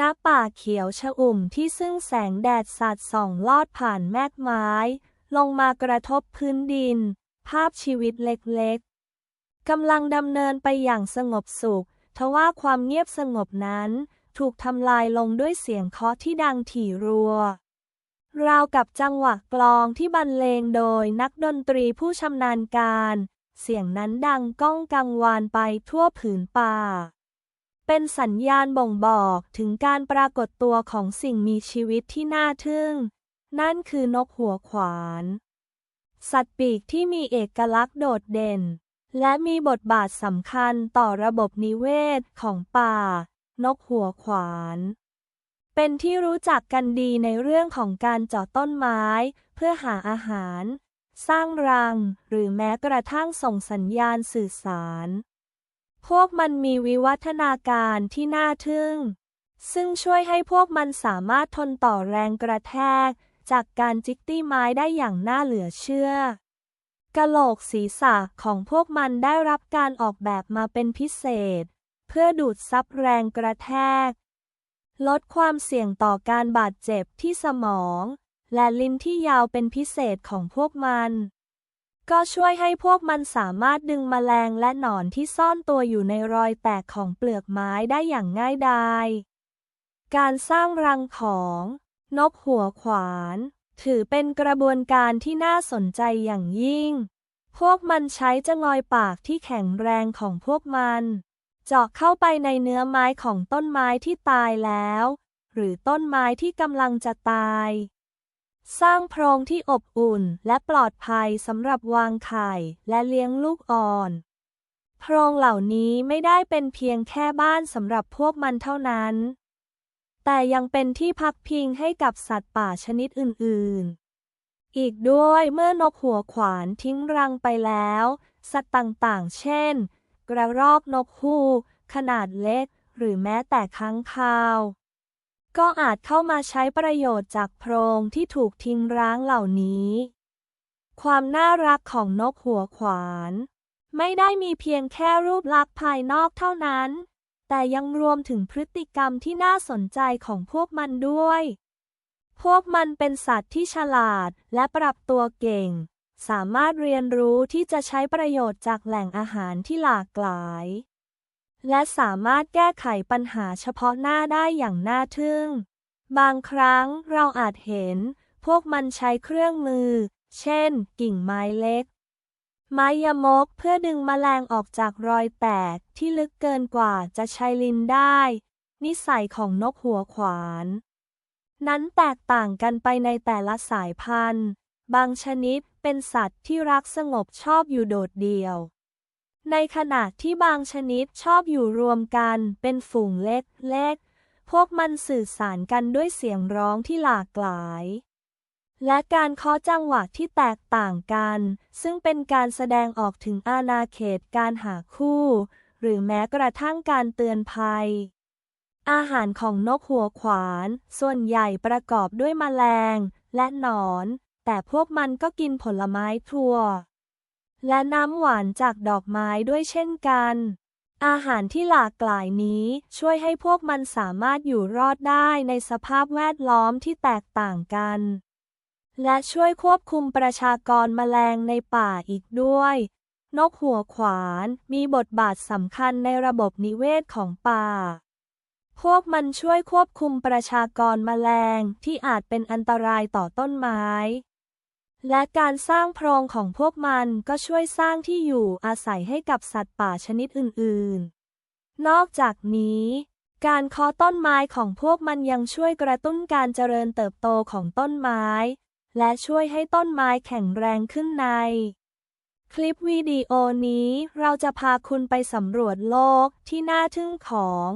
ณป่าเขียวชอุ่มที่ซึ่งแสงแดดสาดส่องลอดผ่านแมกไม้ ลงมากระทบพื้นดิน ภาพชีวิตเล็กๆกำลังดำเนินไปอย่างสงบสุข ทว่าความเงียบสงบนั้น ถูกทำลายลงด้วยเสียงเคาะที่ดังถี่รัว ราวกับจังหวะกลองที่บรรเลงโดยนักดนตรีผู้ชำนาญการ เสียงนั้นดังก้องกังวานไปทั่วผืนป่า เป็นสัญญาณบ่งบอกถึงการปรากฏตัวของสิ่งมีชีวิตที่น่าทึ่ง นั่นคือนกหัวขวาน สัตว์ปีกที่มีเอกลักษณ์โดดเด่น และมีบทบาทสำคัญต่อระบบนิเวศของป่า นกหัวขวาน เป็นที่รู้จักกันดีในเรื่องของการเจาะต้นไม้ เพื่อหาอาหาร สร้างรัง หรือแม้กระทั่งส่งสัญญาณสื่อสาร พวกมันมีวิวัฒนาการที่น่าทึ่ง ซึ่งช่วยให้พวกมันสามารถทนต่อแรงกระแทก จากการจิกตี้ไม้ได้อย่างน่าเหลือเชื่อกะโหลกศีรษะของพวกมันได้รับการออกแบบมาเป็นพิเศษ เพื่อดูดซับแรงกระแทก ลดความเสี่ยงต่อการบาดเจ็บที่สมอง และลิ้นที่ยาวเป็นพิเศษของพวกมัน ก็ช่วยให้พวกมันสามารถดึงแมลงและหนอนที่ซ่อนตัวอยู่ในรอยแตกของเปลือกไม้ได้อย่างง่ายดายการสร้างรังของ นกหัวขวาน ถือเป็นกระบวนการที่น่าสนใจอย่างยิ่ง พวกมันใช้จงอยปากที่แข็งแรงของพวกมัน เจาะเข้าไปในเนื้อไม้ของต้นไม้ที่ตายแล้ว หรือต้นไม้ที่กำลังจะตาย สร้างโพรงที่อบอุ่นและปลอดภัยสำหรับวางไข่และเลี้ยงลูกอ่อน โพรงเหล่านี้ไม่ได้เป็นเพียงแค่บ้านสำหรับพวกมันเท่านั้น แต่ยังเป็นที่พักพิงให้กับสัตว์ป่าชนิดอื่น ๆ อีกด้วยเมื่อนกหัวขวานทิ้งรังไปแล้ว สัตว์ต่าง ๆ เช่น กระรอกนกฮูกขนาดเล็ก หรือแม้แต่ค้างคาว ก็อาจเข้ามาใช้ประโยชน์จากโพรงที่ถูกทิ้งร้างเหล่านี้ ความน่ารักของนกหัวขวาน ไม่ได้มีเพียงแค่รูปลักษณ์ภายนอกเท่านั้น แต่ยังรวมถึงพฤติกรรมที่น่าสนใจของพวกมันด้วย พวกมันเป็นสัตว์ที่ฉลาดและปรับตัวเก่ง สามารถเรียนรู้ที่จะใช้ประโยชน์จากแหล่งอาหารที่หลากหลาย และสามารถแก้ไขปัญหาเฉพาะหน้าได้อย่างน่าทึ่ง บางครั้งเราอาจเห็น พวกมันใช้เครื่องมือ เช่น กิ่งไม้เล็ก ไม้ยมกเพื่อดึงแมลงออกจากรอยแตกที่ลึกเกินกว่าจะใช้ลิ้นได้ นิสัยของนกหัวขวาน นั้นแตกต่างกันไปในแต่ละสายพันธุ์ บางชนิดเป็นสัตว์ที่รักสงบชอบอยู่โดดเดี่ยว ในขณะที่บางชนิดชอบอยู่รวมกันเป็นฝูงเล็กๆ พวกมันสื่อสารกันด้วยเสียงร้องที่หลากหลาย และการเคาะจังหวะที่แตกต่างกัน ซึ่งเป็นการแสดงออกถึงอาณาเขตการหาคู่ หรือแม้กระทั่งการเตือนภัย อาหารของนกหัวขวาน ส่วนใหญ่ประกอบด้วยแมลงและหนอน แต่พวกมันก็กินผลไม้ทั่ว และน้ำหวานจากดอกไม้ด้วยเช่นกัน อาหารที่หลากหลายนี้ช่วยให้พวกมันสามารถอยู่รอดได้ในสภาพแวดล้อมที่แตกต่างกัน และช่วยควบคุมประชากรแมลงในป่าอีกด้วย นกหัวขวานมีบทบาทสำคัญในระบบนิเวศของป่าพวกมันช่วยควบคุมประชากรแมลงที่อาจเป็นอันตรายต่อต้นไม้ และการสร้างโพรงของพวกมันก็ช่วยสร้างที่อยู่อาศัยให้กับสัตว์ป่าชนิดอื่น ๆ นอกจากนี้ การเคาะต้นไม้ของพวกมันยังช่วยกระตุ้นการเจริญเติบโตของต้นไม้ และช่วยให้ต้นไม้แข็งแรงขึ้นใน คลิปวิดีโอนี้เราจะพาคุณไปสำรวจโลกที่น่าทึ่งของ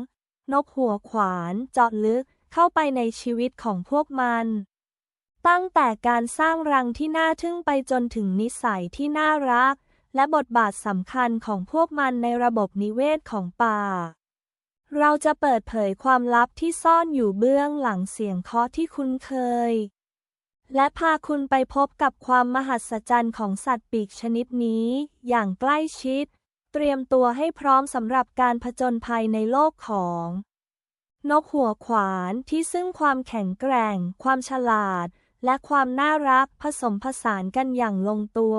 นกหัวขวานเจาะลึกเข้าไปในชีวิตของพวกมัน ตั้งแต่การสร้างรังที่น่าทึ่งไปจนถึงนิสัยที่น่ารัก และบทบาทสำคัญของพวกมันในระบบนิเวศของป่า เราจะเปิดเผยความลับที่ซ่อนอยู่เบื้องหลังเสียงเคาะที่คุ้นเคย และพาคุณไปพบกับความมหัศจรรย์ของสัตว์ปีกชนิดนี้ อย่างใกล้ชิด เตรียมตัวให้พร้อมสำหรับการผจญภัยในโลกของนกหัวขวานที่ซึ่งความแข็งแกร่ง ความฉลาด และความน่ารักผสมผสานกันอย่างลงตัว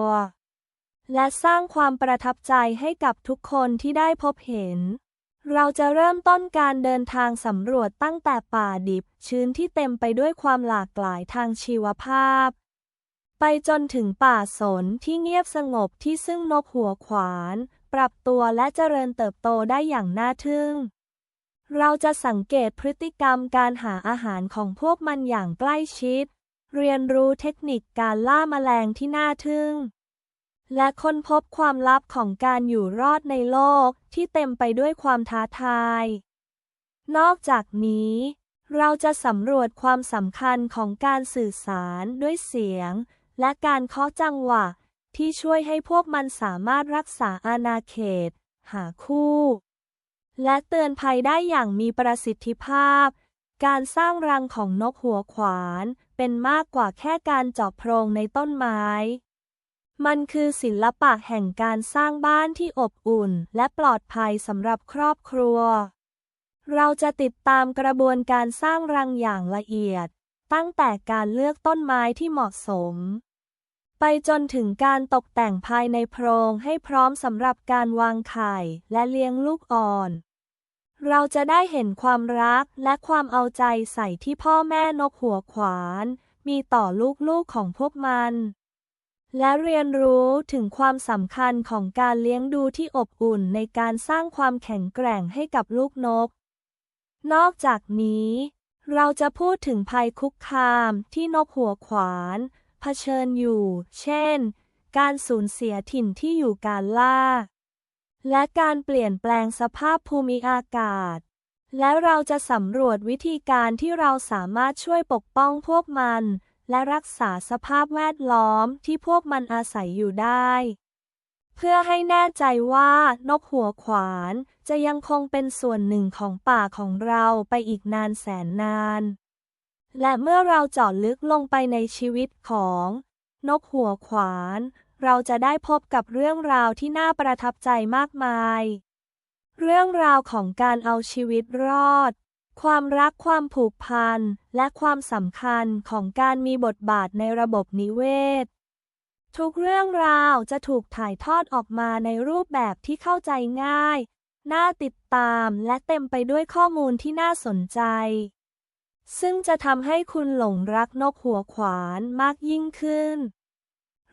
และสร้างความประทับใจให้กับทุกคนที่ได้พบเห็น เราจะเริ่มต้นการเดินทางสำรวจตั้งแต่ป่าดิบ ชื้นที่เต็มไปด้วยความหลากหลายทางชีวภาพ ไปจนถึงป่าสนที่เงียบสงบที่ซึ่งนกหัวขวาน ปรับตัวและเจริญเติบโตได้อย่างน่าทึ่งเราจะสังเกตพฤติกรรมการหาอาหารของพวกมันอย่างใกล้ชิด เรียนรู้เทคนิคการล่าแมลงที่น่าทึ่ง และค้นพบความลับของการอยู่รอดในโลกที่เต็มไปด้วยความท้าทาย นอกจากนี้ เราจะสำรวจความสำคัญของการสื่อสารด้วยเสียง และการเคาะจังหวะ ที่ช่วยให้พวกมันสามารถรักษาอาณาเขต หาคู่ และเตือนภัยได้อย่างมีประสิทธิภาพ การสร้างรังของนกหัวขวาน เป็นมากกว่าแค่การเจาะโพรงในต้นไม้ มันคือศิลปะแห่งการสร้างบ้านที่อบอุ่น และปลอดภัยสำหรับครอบครัว เราจะติดตามกระบวนการสร้างรังอย่างละเอียด ตั้งแต่การเลือกต้นไม้ที่เหมาะสม ไปจนถึงการตกแต่งภายในโพรงให้พร้อมสำหรับการวางไข่และเลี้ยงลูกอ่อน เราจะได้เห็นความรักและความเอาใจใส่ที่พ่อแม่นกหัวขวาน มีต่อลูกๆของพวกมัน และเรียนรู้ถึงความสำคัญของการเลี้ยงดูที่อบอุ่นในการสร้างความแข็งแกร่งให้กับลูกนก นอกจากนี้ เราจะพูดถึงภัยคุกคามที่นกหัวขวานเผชิญอยู่ เช่น การสูญเสียถิ่นที่อยู่การล่า และการเปลี่ยนแปลงสภาพภูมิอากาศ และเราจะสำรวจวิธีการที่เราสามารถช่วยปกป้องพวกมัน และรักษาสภาพแวดล้อมที่พวกมันอาศัยอยู่ได้ เพื่อให้แน่ใจว่านกหัวขวานจะยังคงเป็นส่วนหนึ่งของป่าของเราไปอีกนานแสนนาน และเมื่อเราเจาะลึกลงไปในชีวิตของ นกหัวขวาน เราจะได้พบกับเรื่องราวที่น่าประทับใจมากมาย เรื่องราวของการเอาชีวิตรอด ความรักความผูกพัน และความสำคัญของการมีบทบาทในระบบนิเวศ ทุกเรื่องราวจะถูกถ่ายทอดออกมาในรูปแบบที่เข้าใจง่าย น่าติดตามและเต็มไปด้วยข้อมูลที่น่าสนใจ ซึ่งจะทำให้คุณหลงรักนกหัวขวานมากยิ่งขึ้น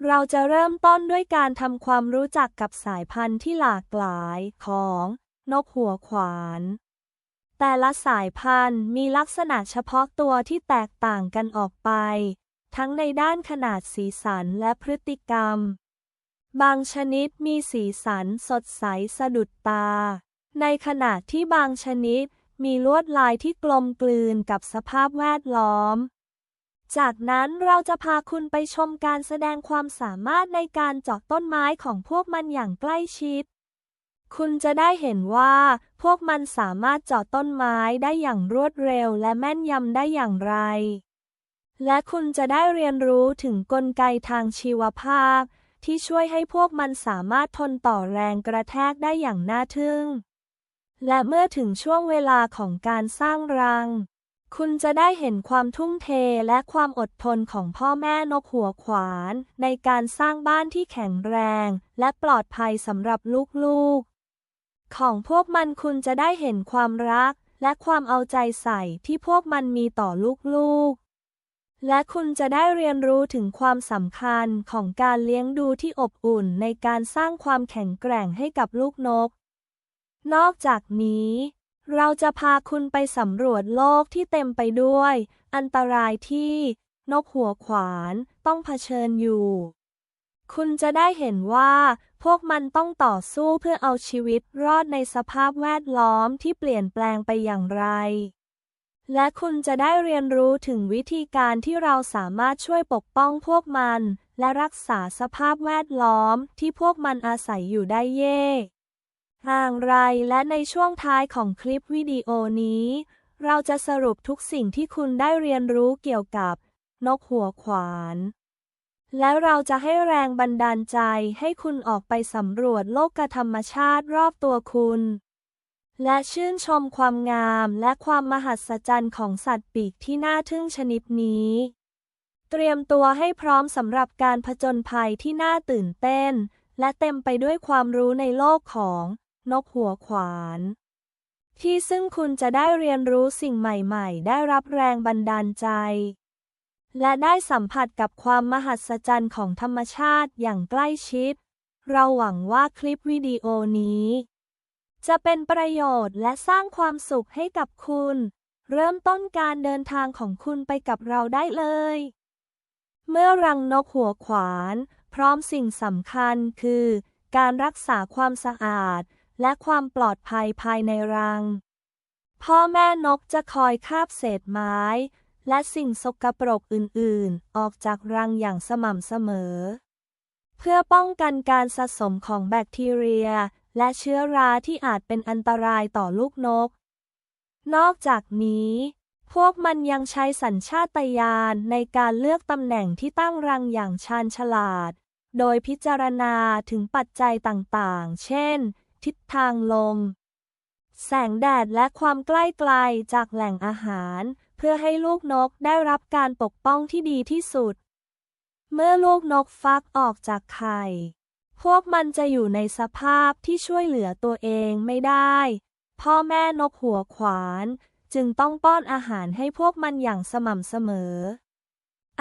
เราจะเริ่มต้นด้วยการทำความรู้จักกับสายพันธุ์ที่หลากหลายของ นกหัวขวาน แต่ละสายพันธุ์มีลักษณะเฉพาะตัวที่แตกต่างกันออกไป ทั้งในด้านขนาดสีสันและพฤติกรรม บางชนิดมีสีสันสดใสสะดุดตา ในขณะที่บางชนิดมีลวดลายที่กลมกลืนกับสภาพแวดล้อม จากนั้นเราจะพาคุณไปชมการแสดงความสามารถในการเจาะต้นไม้ของพวกมันอย่างใกล้ชิด คุณจะได้เห็นว่า พวกมันสามารถเจาะต้นไม้ได้อย่างรวดเร็วและแม่นยำได้อย่างไร และคุณจะได้เรียนรู้ถึงกลไกทางชีวภาพ ที่ช่วยให้พวกมันสามารถทนต่อแรงกระแทกได้อย่างน่าทึ่ง และเมื่อถึงช่วงเวลาของการสร้างรัง คุณจะได้เห็นความทุ่มเทและความอดทนของพ่อแม่นกหัวขวาน ในการสร้างบ้านที่แข็งแรง และปลอดภัยสำหรับลูกๆ ของพวกมันคุณจะได้เห็นความรัก และความเอาใจใส่ที่พวกมันมีต่อลูกๆ และคุณจะได้เรียนรู้ถึงความสำคัญของการเลี้ยงดูที่อบอุ่นในการสร้างความแข็งแกร่งให้กับลูกนก นอกจากนี้ เราจะพาคุณไปสำรวจโลกที่เต็มไปด้วย อันตรายที่นกหัวขวานต้องเผชิญอยู่ คุณจะได้เห็นว่า พวกมันต้องต่อสู้เพื่อเอาชีวิตรอดในสภาพแวดล้อมที่เปลี่ยนแปลงไปอย่างไร และคุณจะได้เรียนรู้ถึงวิธีการที่เราสามารถช่วยปกป้องพวกมัน และรักษาสภาพแวดล้อมที่พวกมันอาศัยอยู่ได้เย่ ห่างไรและในช่วงท้ายของคลิปวิดีโอนี้ เราจะสรุปทุกสิ่งที่คุณได้เรียนรู้เกี่ยวกับนกหัวขวาน และเราจะให้แรงบันดาลใจให้คุณออกไปสำรวจโลกธรรมชาติรอบตัวคุณ และชื่นชมความงามและความมหัศจรรย์ของสัตว์ปีกที่น่าทึ่งชนิดนี้ เตรียมตัวให้พร้อมสำหรับการผจญภัยที่น่าตื่นเต้น และเต็มไปด้วยความรู้ในโลกของ นกหัวขวาน ที่ซึ่งคุณจะได้เรียนรู้สิ่งใหม่ๆ ได้รับแรงบันดาลใจ และได้สัมผัสกับความมหัศจรรย์ของธรรมชาติอย่างใกล้ชิด เราหวังว่าคลิปวิดีโอนี้ จะเป็นประโยชน์และสร้างความสุขให้กับคุณ เริ่มต้นการเดินทางของคุณไปกับเราได้เลย เมื่อรังนกหัวขวาน พร้อมสิ่งสำคัญคือการรักษาความสะอาด และความปลอดภัยภายในรัง พ่อแม่นกจะคอยคาบเศษไม้ และสิ่งสกปรกอื่นๆ ออกจากรังอย่างสม่ำเสมอ เพื่อป้องกันการสะสมของแบคทีเรีย และเชื้อราที่อาจเป็นอันตรายต่อลูกนก นอกจากนี้พวกมันยังใช้สัญชาตญาณในการเลือกตำแหน่งที่ตั้งรังอย่างชาญฉลาด โดยพิจารณาถึงปัจจัยต่างๆ เช่น ทิศทางลม แสงแดดและความใกล้ไกลจากแหล่งอาหาร เพื่อให้ลูกนกได้รับการปกป้องที่ดีที่สุด เมื่อลูกนกฟักออกจากไข่พวกมันจะอยู่ในสภาพที่ช่วยเหลือตัวเองไม่ได้ พ่อแม่นกหัวขวาน จึงต้องป้อนอาหารให้พวกมันอย่างสม่ำเสมอ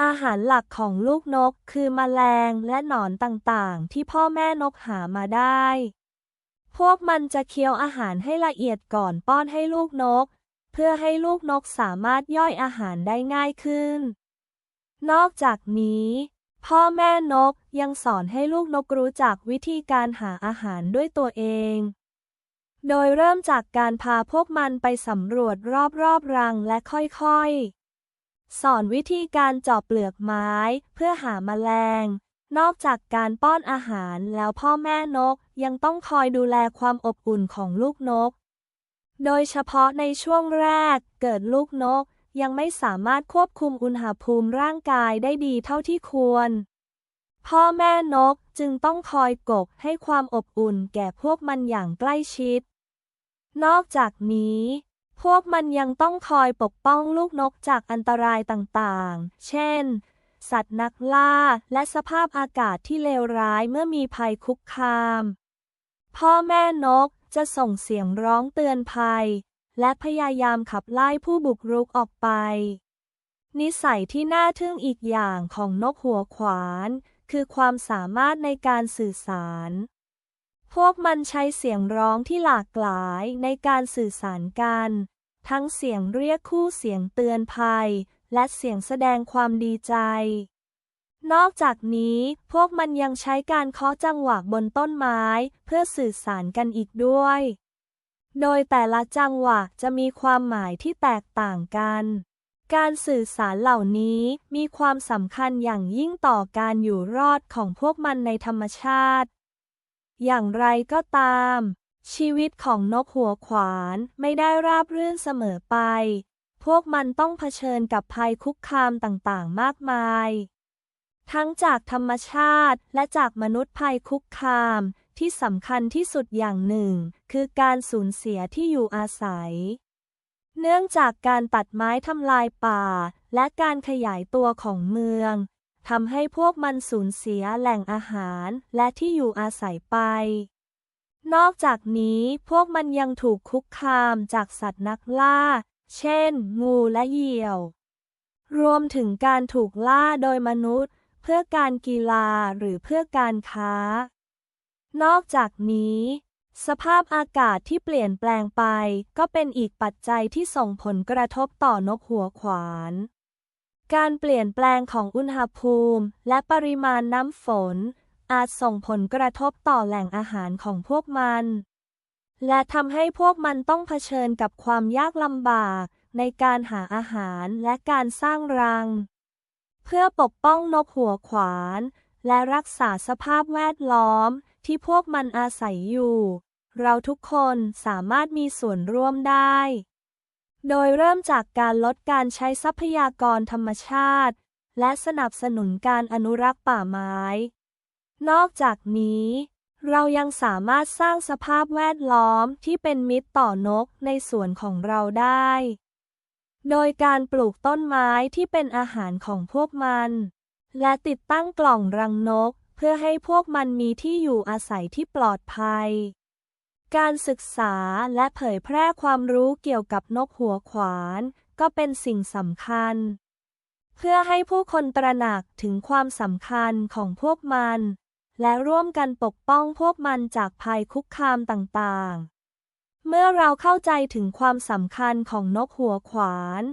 อาหารหลักของลูกนกคือแมลงและหนอนต่างๆ ที่พ่อแม่นกหามาได้ พวกมันจะเคี้ยวอาหารให้ละเอียดก่อนป้อนให้ลูกนก เพื่อให้ลูกนกสามารถย่อยอาหารได้ง่ายขึ้น นอกจากนี้ พ่อแม่นกยังสอนให้ลูกนกรู้จักวิธีการหาอาหารด้วยตัวเอง โดยเริ่มจากการพาพวกมันไปสำรวจรอบๆรังและค่อยๆ สอนวิธีการเจาะเปลือกไม้เพื่อหาแมลง นอกจากการป้อนอาหารแล้วพ่อแม่นกยังต้องคอยดูแลความอบอุ่นของลูกนก โดยเฉพาะในช่วงแรกเกิดลูกนกยังไม่สามารถควบคุมอุณหภูมิร่างกายได้ดีเท่าที่ควร พ่อแม่นกจึงต้องคอยกกให้ความอบอุ่นแก่พวกมันอย่างใกล้ชิด นอกจากนี้ พวกมันยังต้องคอยปกป้องลูกนกจากอันตรายต่างๆ เช่น สัตว์นักล่า และสภาพอากาศที่เลวร้ายเมื่อมีภัยคุกคาม พ่อแม่นกจะส่งเสียงร้องเตือนภัย และพยายามขับไล่ผู้บุกรุกออกไป นิสัยที่น่าทึ่งอีกอย่างของนกหัวขวาน คือความสามารถในการสื่อสาร พวกมันใช้เสียงร้องที่หลากหลายในการสื่อสารกัน ทั้งเสียงเรียกคู่เสียงเตือนภัย และเสียงแสดงความดีใจ นอกจากนี้พวกมันยังใช้การเคาะจังหวะบนต้นไม้ เพื่อสื่อสารกันอีกด้วย โดยแต่ละจังหวะจะมีความหมายที่แตกต่างกัน การสื่อสารเหล่านี้มีความสำคัญอย่างยิ่งต่อการอยู่รอดของพวกมันในธรรมชาติ อย่างไรก็ตามชีวิตของนกหัวขวานไม่ได้ราบรื่นเสมอไป พวกมันต้องเผชิญกับภัยคุกคามต่างๆ มากมาย ทั้งจากธรรมชาติและจากมนุษย์ภัยคุกคามที่สำคัญที่สุดอย่างหนึ่ง คือการสูญเสียที่อยู่อาศัย เนื่องจากการตัดไม้ทำลายป่า และการขยายตัวของเมืองทำให้พวกมันสูญเสียแหล่งอาหารและที่อยู่อาศัยไป นอกจากนี้พวกมันยังถูกคุกคามจากสัตว์นักล่า เช่น งูและเหยี่ยว รวมถึงการถูกล่าโดยมนุษย์ เพื่อการกีฬาหรือเพื่อการค้า นอกจากนี้ สภาพอากาศที่เปลี่ยนแปลงไป ก็เป็นอีกปัจจัยที่ส่งผลกระทบต่อนกหัวขวาน การเปลี่ยนแปลงของอุณหภูมิ และปริมาณน้ำฝนอาจส่งผลกระทบต่อแหล่งอาหารของพวกมัน และทำให้พวกมันต้องเผชิญกับความยากลำบากในการหาอาหารและการสร้างรัง เพื่อปกป้องนกหัวขวาน และรักษาสภาพแวดล้อมที่พวกมันอาศัยอยู่ เราทุกคนสามารถมีส่วนร่วมได้ โดยเริ่มจากการลดการใช้ทรัพยากรธรรมชาติ และสนับสนุนการอนุรักษ์ป่าไม้ นอกจากนี้ เรายังสามารถสร้างสภาพแวดล้อมที่เป็นมิตรต่อนกในสวนของเราได้ โดยการปลูกต้นไม้ที่เป็นอาหารของพวกมัน และติดตั้งกล่องรังนก เพื่อให้พวกมันมีที่อยู่อาศัยที่ปลอดภัย การศึกษาและเผยแพร่ความรู้เกี่ยวกับนกหัวขวาน ก็เป็นสิ่งสำคัญ เพื่อให้ผู้คนตระหนักถึงความสำคัญของพวกมัน และร่วมกันปกป้องพวกมันจากภัยคุกคามต่างๆ เมื่อเราเข้าใจถึงความสำคัญของนกหัวขวาน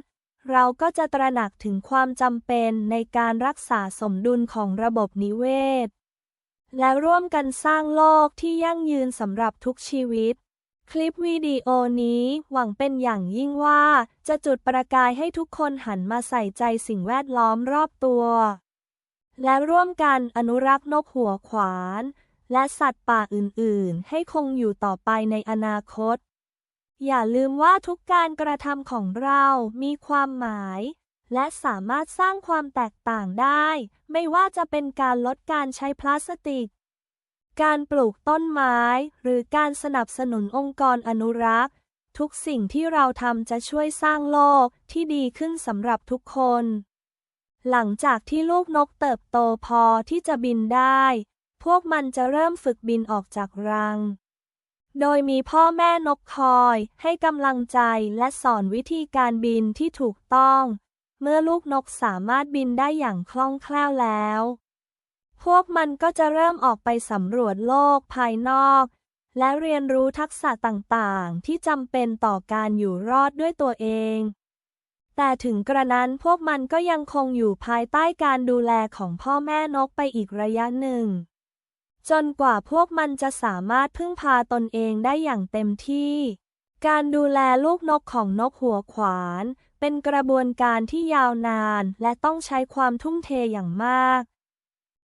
เราก็จะตระหนักถึงความจำเป็นในการรักษาสมดุลของระบบนิเวศ และร่วมกันสร้างโลกที่ยั่งยืนสำหรับทุกชีวิต คลิปวิดีโอนี้หวังเป็นอย่างยิ่งว่าจะจุดประกายให้ทุกคนหันมาใส่ใจสิ่งแวดล้อมรอบตัว และร่วมกันอนุรักษ์นกหัวขวาน และสัตว์ป่าอื่น ๆ ให้คงอยู่ต่อไปในอนาคต อย่าลืมว่าทุกการกระทำของเรามีความหมาย และสามารถสร้างความแตกต่างได้ ไม่ว่าจะเป็นการลดการใช้พลาสติก การปลูกต้นไม้ หรือการสนับสนุนองค์กรอนุรักษ์ ทุกสิ่งที่เราทำจะช่วยสร้างโลกที่ดีขึ้นสำหรับทุกคน หลังจากที่ลูกนกเติบโตพอที่จะบินได้ พวกมันจะเริ่มฝึกบินออกจากรัง โดยมีพ่อแม่นกคอยให้กำลังใจและสอนวิธีการบินที่ถูกต้อง เมื่อลูกนกสามารถบินได้อย่างคล่องแคล่วแล้ว พวกมันก็จะเริ่มออกไปสำรวจโลกภายนอก และเรียนรู้ทักษะต่างๆ ที่จำเป็นต่อการอยู่รอดด้วยตัวเอง แต่ถึงกระนั้นพวกมันก็ยังคงอยู่ภายใต้การดูแลของพ่อแม่นกไปอีกระยะหนึ่ง จนกว่าพวกมันจะสามารถพึ่งพาตนเองได้อย่างเต็มที่ การดูแลลูกนกของนกหัวขวาน เป็นกระบวนการที่ยาวนานและต้องใช้ความทุ่มเทอย่างมาก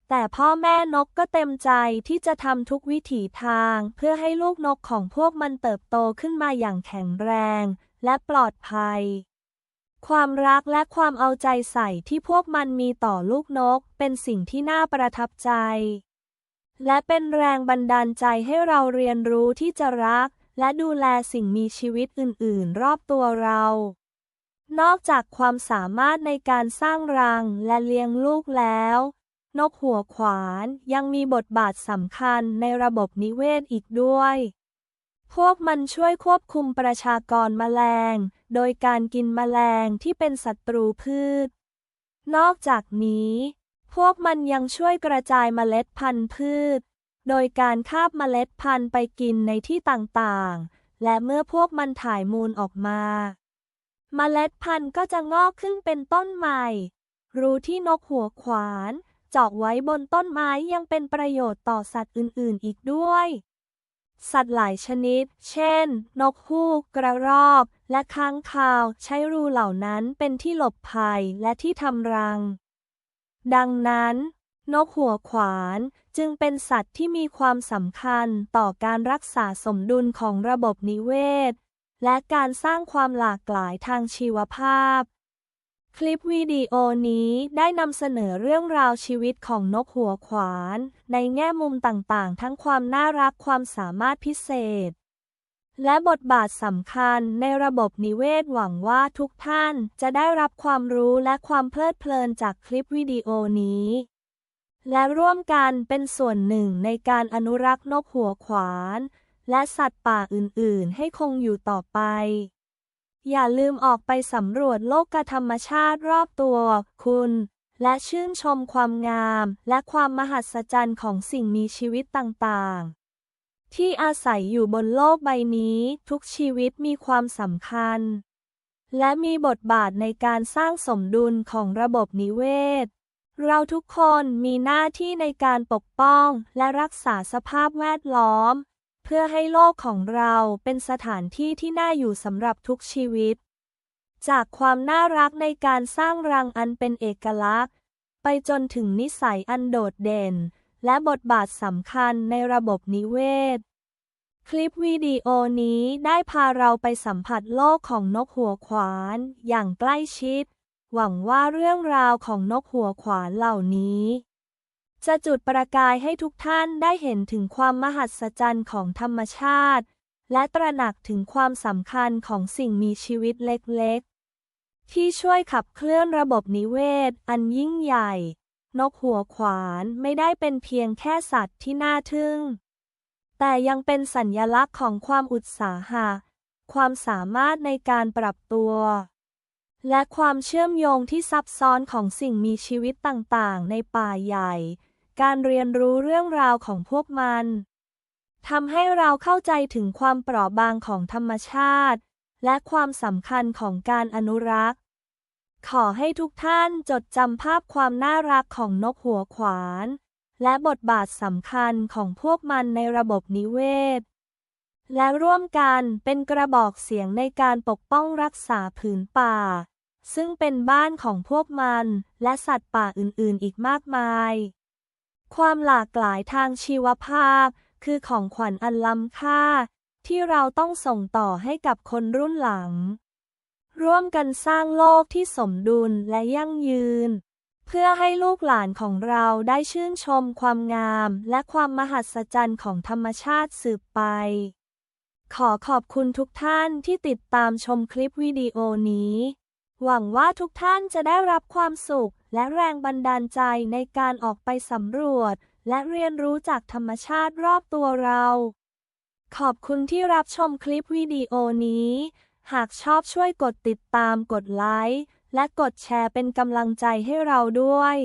แต่พ่อแม่นกก็เต็มใจที่จะทำทุกวิถีทางเพื่อให้ลูกนกของพวกมันเติบโตขึ้นมาอย่างแข็งแรงและปลอดภัย ความรักและความเอาใจใส่ที่พวกมันมีต่อลูกนก เป็นสิ่งที่น่าประทับใจ และเป็นแรงบันดาลใจให้เราเรียนรู้ที่จะรัก และดูแลสิ่งมีชีวิตอื่น ๆ รอบตัวเรา นอกจากความสามารถในการสร้างรังและเลี้ยงลูกแล้ว นกหัวขวานยังมีบทบาทสำคัญในระบบนิเวศอีกด้วย พวกมันช่วยควบคุมประชากรแมลง โดยการกินแมลงที่เป็นศัตรูพืช นอกจากนี้ พวกมันยังช่วยกระจายเมล็ดพันธุ์พืช โดยการคาบเมล็ดพันธุ์ไปกินในที่ต่างๆ และเมื่อพวกมันถ่ายมูลออกมา เมล็ดพันธุ์ก็จะงอกขึ้นเป็นต้นใหม่ รูที่นกหัวขวาน เจาะไว้บนต้นไม้ยังเป็นประโยชน์ต่อสัตว์อื่นๆ อีกด้วย สัตว์หลายชนิด เช่น นกฮูก กระรอก และค้างคาว ใช้รูเหล่านั้นเป็นที่หลบภัยและที่ทำรัง ดังนั้น นกหัวขวานจึงเป็นสัตว์ที่มีความสำคัญต่อการรักษาสมดุลของระบบนิเวศ และการสร้างความหลากหลายทางชีวภาพ คลิปวิดีโอนี้ได้นำเสนอเรื่องราวชีวิตของนกหัวขวาน ในแง่มุมต่างๆ ทั้งความน่ารักความสามารถพิเศษ และบทบาทสำคัญในระบบนิเวศหวังว่าทุกท่านจะได้รับความรู้และความเพลิดเพลินจากคลิปวิดีโอนี้ และร่วมกันเป็นส่วนหนึ่งในการอนุรักษ์นกหัวขวาน และสัตว์ป่าอื่นๆ ให้คงอยู่ต่อไป อย่าลืมออกไปสำรวจโลกธรรมชาติรอบตัวคุณ และชื่นชมความงาม และความมหัศจรรย์ของสิ่งมีชีวิตต่างๆ ที่อาศัยอยู่บนโลกใบนี้ ทุกชีวิตมีความสำคัญ และมีบทบาทในการสร้างสมดุลของระบบนิเวศ เราทุกคนมีหน้าที่ในการปกป้องและรักษาสภาพแวดล้อม เพื่อให้โลกของเราเป็นสถานที่ที่น่าอยู่สำหรับทุกชีวิต จากความน่ารักในการสร้างรังอันเป็นเอกลักษณ์ ไปจนถึงนิสัยอันโดดเด่น และบทบาทสำคัญในระบบนิเวศ คลิปวิดีโอนี้ได้พาเราไปสัมผัสโลกของนกหัวขวาน อย่างใกล้ชิด หวังว่าเรื่องราวของนกหัวขวานเหล่านี้ จะจุดประกายให้ทุกท่านได้เห็นถึงความมหัศจรรย์ของธรรมชาติ และตระหนักถึงความสำคัญของสิ่งมีชีวิตเล็กๆ ที่ช่วยขับเคลื่อนระบบนิเวศ อันยิ่งใหญ่ นกหัวขวานไม่ได้เป็นเพียงแค่สัตว์ที่น่าทึ่ง แต่ยังเป็นสัญญลักษณ์ของความอุตสาหะ ความสามารถในการปรับตัวและความเชื่อมโยงที่ซับซ้อนของสิ่งมีชีวิตต่างๆ ในป่าใหญ่ การเรียนรู้เรื่องราวของพวกมันทำให้เราเข้าใจถึงความเปราะบางของธรรมชาติ และความสำคัญของการอนุรักษ์ ขอให้ทุกท่านจดจำภาพความน่ารักของนกหัวขวาน และบทบาทสำคัญของพวกมันในระบบนิเวศ และร่วมกันเป็นกระบอกเสียงในการปกป้องรักษาผืนป่า ซึ่งเป็นบ้านของพวกมันและสัตว์ป่าอื่นๆ อีกมากมาย ความหลากหลายทางชีวภาพ คือของขวัญอันล้ำค่า ที่เราต้องส่งต่อให้กับคนรุ่นหลัง ร่วมกันสร้างโลกที่สมดุลและยั่งยืน เพื่อให้ลูกหลานของเราได้ชื่นชมความงามและความมหัศจรรย์ของธรรมชาติสืบไป ขอขอบคุณทุกท่านที่ติดตามชมคลิปวิดีโอนี้ หวังว่าทุกท่านจะได้รับความสุข และแรงบันดาลใจในการออกไปสำรวจ และเรียนรู้จากธรรมชาติรอบตัวเรา ขอบคุณที่รับชมคลิปวิดีโอนี้ หากชอบช่วยกดติดตามกดไลค์และกดแชร์เป็นกำลังใจให้เราด้วย